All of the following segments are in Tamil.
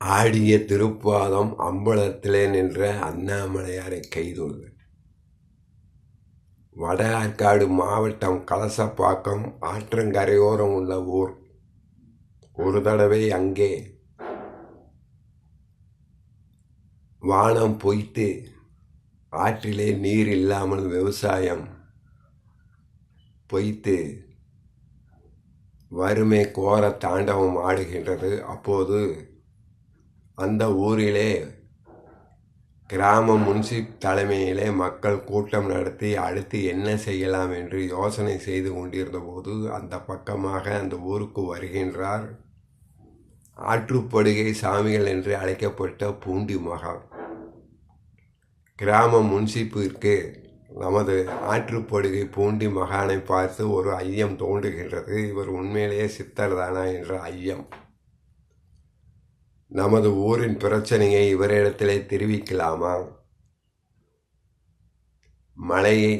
ஆடிய திருப்பாதம் அம்பலத்திலே நின்ற அண்ணாமலையாரை கைதொழுது வட ஆற்காடு மாவட்டம் கலசப்பாக்கம் ஆற்றங்கரையோரம் உள்ள ஊர். ஒரு தடவை அங்கே வானம் பொய்த்து ஆற்றிலே நீர் இல்லாமல் விவசாயம் பொய்த்து வறுமை கோர தாண்டவம் ஆடுகின்றது. அப்போது அந்த ஊரிலே கிராம முன்சிப் தலைமையிலே மக்கள் கூட்டம் நடத்தி அடுத்து என்ன செய்யலாம் என்று யோசனை செய்து கொண்டிருந்தபோது அந்த பக்கமாக அந்த ஊருக்கு வருகின்றார் ஆற்றுப்படுகை சாமிகள் என்று அழைக்கப்பட்ட பூண்டி மகா. கிராம முன்சிப்பிற்கு நமது ஆற்றுப்படுகை பூண்டி மகானை பார்த்து ஒரு ஐயம் தோன்றுகின்றது. இவர் உண்மையிலேயே சித்தர் தானா என்ற ஐயம். நமது ஊரின் பிரச்சனையை இவரிடத்திலே தெரிவிக்கலாமா? மழையை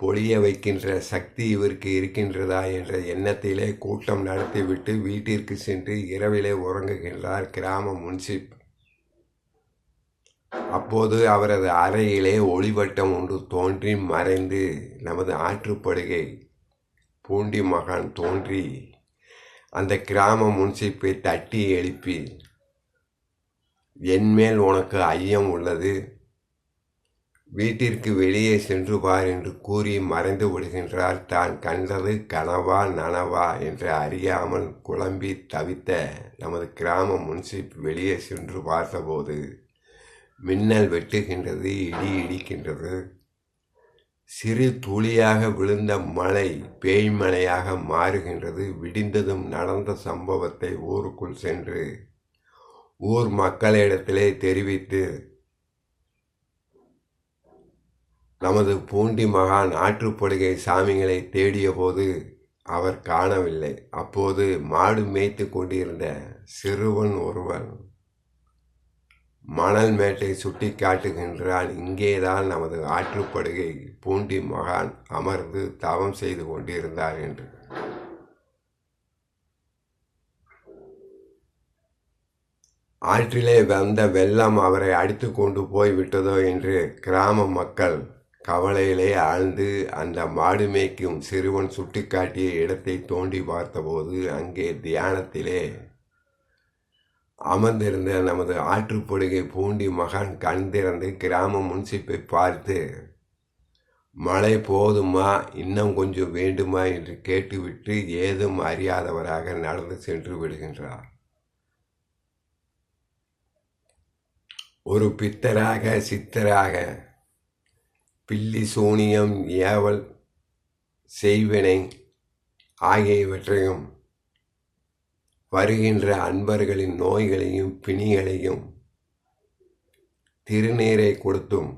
பொழிய வைக்கின்ற சக்தி இவருக்கு இருக்கின்றதா என்ற எண்ணத்திலே கூட்டம் நடத்திவிட்டு வீட்டிற்கு சென்று இரவிலே உறங்குகின்றார் கிராம முன்சிப். அப்போது அவரது அறையிலே ஒளிவட்டம் ஒன்று தோன்றி மறைந்து நமது ஆற்றுப்படுகை பூண்டி மகான் தோன்றி அந்த கிராம முன்சிப்பை தட்டி எழுப்பி என்மேல் உனக்கு ஐயம் உள்ளது. வீட்டிற்கு வெளியே சென்று பார் என்று கூறி மறைந்து விடுகின்றார். தான் கண்டது கனவா நனவா என்று அறியாமல் குழம்பி தவித்த நமது கிராம முன்சிப் வெளியே சென்று பார்த்தபோது மின்னல் வெட்டுகின்றது இடி இடிக்கின்றது. சிறு துளியாக விழுந்த மழை பேய்மழையாக மாறுகின்றது. விடிந்ததும் நடந்த சம்பவத்தை ஊருக்குள் சென்று ஊர் மக்களிடத்திலே தெரிவித்து நமது பூண்டி மகான் ஆற்றுப்படுகை சாமிகளை தேடிய போது அவர் காணவில்லை. அப்போது மாடு மேய்த்து கொண்டிருந்த சிறுவன் ஒருவன் மணல் மேட்டை சுட்டி காட்டுகின்றான். இங்கேதான் நமது ஆற்றுப்படுகை பூண்டி மகான் அமர்ந்து தவம் செய்து கொண்டிருந்தார் என்று. ஆற்றிலே வந்த வெள்ளம் அவரை அடித்து கொண்டு போய் விட்டதோ என்று கிராம மக்கள் கவலையிலே ஆழ்ந்து அந்த மாடு மேய்க்கும் சிறுவன் சுட்டிக்காட்டிய இடத்தை தோண்டி பார்த்தபோது அங்கே தியானத்திலே அமர்ந்திருந்த நமது ஆற்றுப்படுகை பூண்டி மகன் கண் திறந்து கிராம முன்சிப்பை பார்த்து மழை போதுமா? இன்னும் கொஞ்சம் வேண்டுமா? என்று கேட்டுவிட்டு ஏதும் அறியாதவராக நடந்து சென்று விடுகின்றார். ஒரு பித்தராக சித்தராக. பில்லி சூனியம் ஏவல் செய்வினை ஆகியவற்றையும் வருகின்ற அன்பர்களின் நோய்களையும் பிணிகளையும் திருநீரை கொடுத்தும்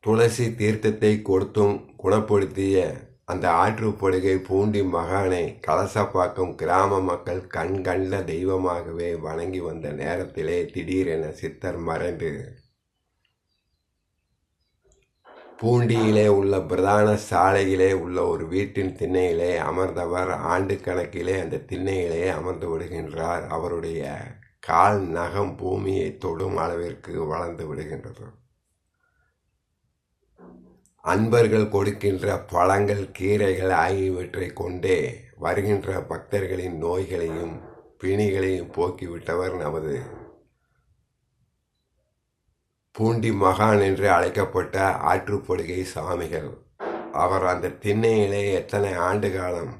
துளசி தீர்த்தத்தை கொடுத்தும் குணப்படுத்திய அந்த ஆற்றுப்படுகை பூண்டி மகானை கலசப்பாக்கம் கிராம மக்கள் கண் கண்ட தெய்வமாகவே வணங்கி வந்த நேரத்திலே திடீரென சித்தர் மறைந்து பூண்டியிலே உள்ள பிரதான சாலையிலே உள்ள ஒரு வீட்டின் திண்ணையிலே அமர்ந்தவர் ஆண்டு கணக்கிலே அந்த திண்ணையிலே அமர்ந்து விடுகின்றார். அவருடைய கால் நகம் பூமியை தொடும் அளவிற்கு வளர்ந்து விடுகின்றது. அன்பர்கள் கொடுக்கின்ற பழங்கள் கீரைகள் ஆகியவற்றை கொண்டே வருகின்ற பக்தர்களின் நோய்களையும் பிணிகளையும் போக்கிவிட்டவர் நமது பூண்டி மகான் என்று அழைக்கப்பட்ட ஆற்றுப்படுகை சாமிகள். அவர் அந்த திண்ணையிலே எத்தனை ஆண்டு காலம்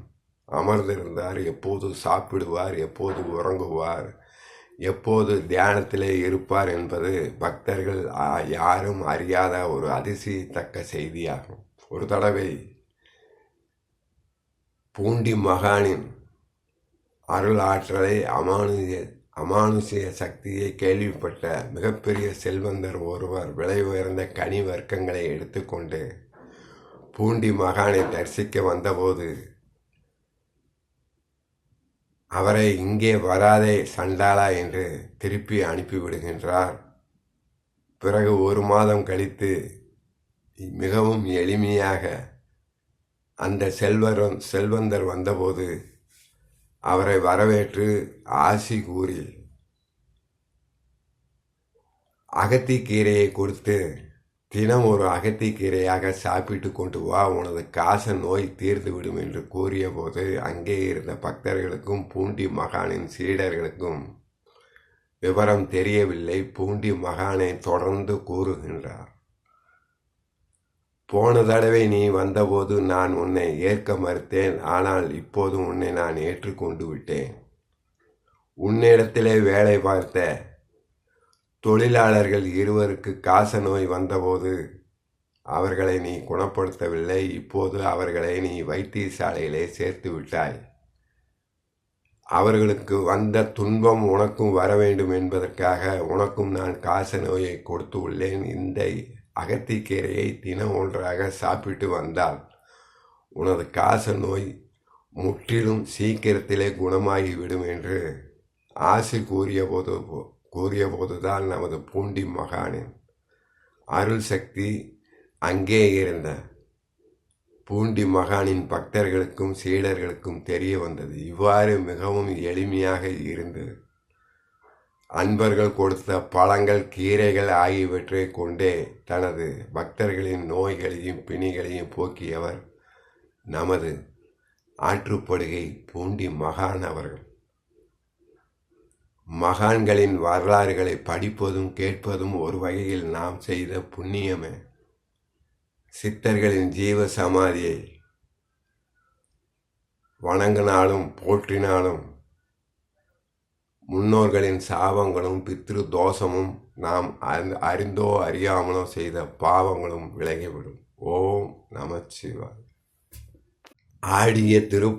அமர்ந்திருந்தார் எப்போது சாப்பிடுவார் எப்போது உறங்குவார் எப்போது தியானத்திலே இருப்பார் என்பது பக்தர்கள் யாரும் அறியாத ஒரு அதிசயத்தக்க செய்தியாகும். ஒரு தடவை பூண்டி மகானின் அருள் ஆற்றலை அமானுய அமானுஷிய சக்தியை கேள்விப்பட்ட மிகப்பெரிய செல்வந்தர் ஒருவர் விலை உயர்ந்த கனி வர்க்கங்களை எடுத்துக்கொண்டு பூண்டி மகானை தரிசிக்க வந்தபோது அவரை இங்கே வராதே சண்டாளா என்று திருப்பி அனுப்பிவிடுகின்றார். பிறகு ஒரு மாதம் கழித்து மிகவும் எளிமையாக அந்த செல்வரும் செல்வந்தர் வந்தபோது அவரை வரவேற்று ஆசி கூறி அகத்திக்கீரையை கொடுத்து தினம் ஒரு அகத்திக்கீரையாக சாப்பிட்டு கொண்டு வா. உனது காச நோய் தீர்ந்து விடும் என்று கூறியபோது அங்கே இருந்த பக்தர்களுக்கும் பூண்டி மகானின் சீடர்களுக்கும் விவரம் தெரியவில்லை. பூண்டி மகானை தொடர்ந்து கூறுகின்றார் போன தடவை நீ வந்தபோது நான் உன்னை ஏற்க மறுத்தேன். ஆனால் இப்போது உன்னை நான் ஏற்றுக்கொண்டு விட்டேன். உன்னிடத்திலே வேலை பார்த்த தொழிலாளர்கள் இருவருக்கு காச நோய் வந்தபோது அவர்களை நீ குணப்படுத்தவில்லை. இப்போது அவர்களை நீ வைத்தியசாலையிலே சேர்த்து விட்டாய். அவர்களுக்கு வந்த துன்பம் உனக்கும் வர வேண்டும் என்பதற்காக உனக்கும் நான் காச நோயை கொடுத்து உள்ளேன். இந்த அகத்திக்கீரையை தினம் ஒன்றாக சாப்பிட்டு வந்தால் உனது காச நோய் முற்றிலும் சீக்கிரத்திலே குணமாகிவிடும் என்று ஆசி கூறியபோது கூறியபோதுதான் நமது பூண்டி மகானின் அருள் சக்தி அங்கே இருந்த பூண்டி மகானின் பக்தர்களுக்கும் சீடர்களுக்கும் தெரிய வந்தது. இவ்வாறு மிகவும் எளிமையாக இருந்தது. அன்பர்கள் கொடுத்த பழங்கள் கீரைகள் ஆகியவற்றை கொண்டே தனது பக்தர்களின் நோய்களையும் பிணிகளையும் போக்கியவர் நமது ஆற்றுப்படுகை பூண்டி மகான் அவர்கள். மகான்களின் வரலாறுகளை படிப்பதும் கேட்பதும் ஒரு வகையில் நாம் செய்த புண்ணியமே. சித்தர்களின் ஜீவ சமாதியை வணங்கினாலும் போற்றினாலும் முன்னோர்களின் சாபங்களும் பித்ரு தோஷமும் நாம் அறிந்தோ அறியாமலோ செய்த பாவங்களும் விலகிவிடும். ஓம் நமச்சிவாய் ஆடிய திரு